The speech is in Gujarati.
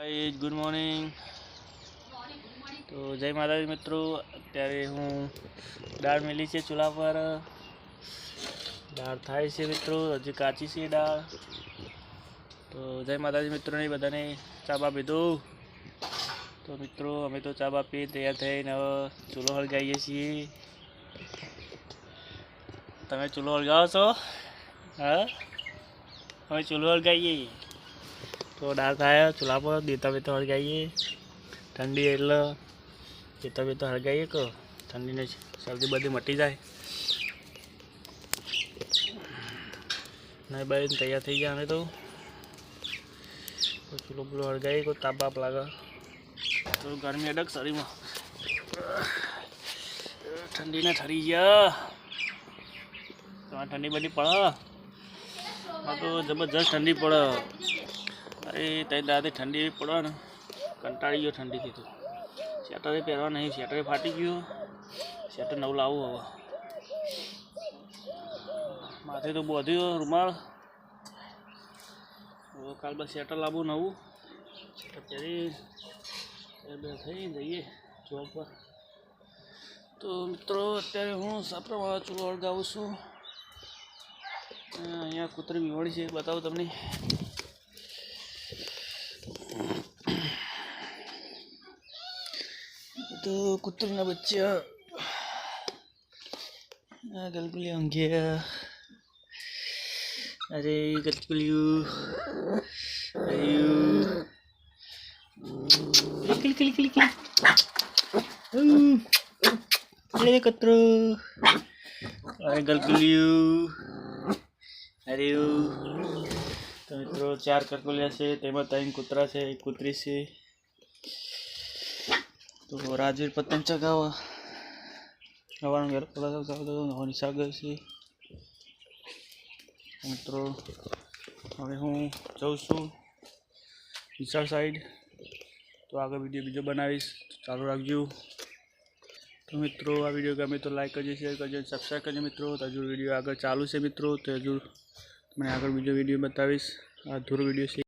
ગુડ મોર્નિંગ તો જય માતાજી મિત્રો, અત્યારે હું દાળ મેલી છે ચૂલા પર. દાળ થાય છે મિત્રો, હજી કાચી છે દાળ. તો જય માતાજી મિત્રોને બધાને ચા બા પીધું. તો મિત્રો, અમે તો ચા બા પી તૈયાર થઈને હવે ચૂલો હળગાવીએ છીએ. તમે ચૂલો હળગાવો છો? હા? અમે ચૂલો હળગાવીએ. તો દાળ થાય, ચૂલા પર, દેતા બેતા હળગાવીએ ઠંડી એટલે દેતા બેતા હળગાવીએ કહો ઠંડીને શરદી બધી મટી જાય. નહીં બાઈ તૈયાર થઈ ગયા અમે તો. ચૂલો પેલો હળગાવી કોઈ તાપ બાપ લાગે. તો ગરમી અડક શરીરમાં. ઠંડીને ઠરી ગયા. ઠંડી બધી પડે? તો જબરજસ્ત ઠંડી પડે. અરે તારી દાદી ઠંડી એવી પડે ને કંટાળી ગયો ઠંડીથી તો. સ્વેટરે પહેરવા નહીં, સ્વેટરે ફાટી ગયું. સ્વેટર નવું લાવવું હવે. માથે તો બોધ્યું રૂમાલ. હવે કાલ બસ સ્વેટર લાવવું નવું. સ્વેટર પહેરી થઈ જઈએ જોબ પર. તો મિત્રો, અત્યારે હું સાપરામાં ચૂલો અળગાવું છું. અહીંયા કૂતરી બીવાડી છે, બતાવું તમને. તો કૂતરીના બચ્ચા આ ગલગુલી ઊંઘ્યા અરે ગલગુલિયું અરે કિલ કિલ કિલ કિલ અરે કતરો અરે ગલગુલિયું અરે તો મિત્રો ચાર કકુલિયા છે તેમાં ત્રણ કૂતરા છે એક કૂતરી છે તો રાજવીર પતંગ ચગાવવા પતંગ ચગાવતો હવાની સાગર છે. મિત્રો, હવે હું જઉં છું વિશાળ સાઈડ તો આગળ વીડિયો બીજો બનાવીશ. ચાલુ રાખજો. તો મિત્રો, આ વીડિયો ગમે તો લાઈક કરજો શેર કરજો સબસ્ક્રાઈબ કરજો મિત્રો. તો હજુ વીડિયો આગળ ચાલુ છે મિત્રો. તો હજુ મને આગળ બીજો વીડિયો બતાવીશ. આ અધૂરો વીડિયો છે.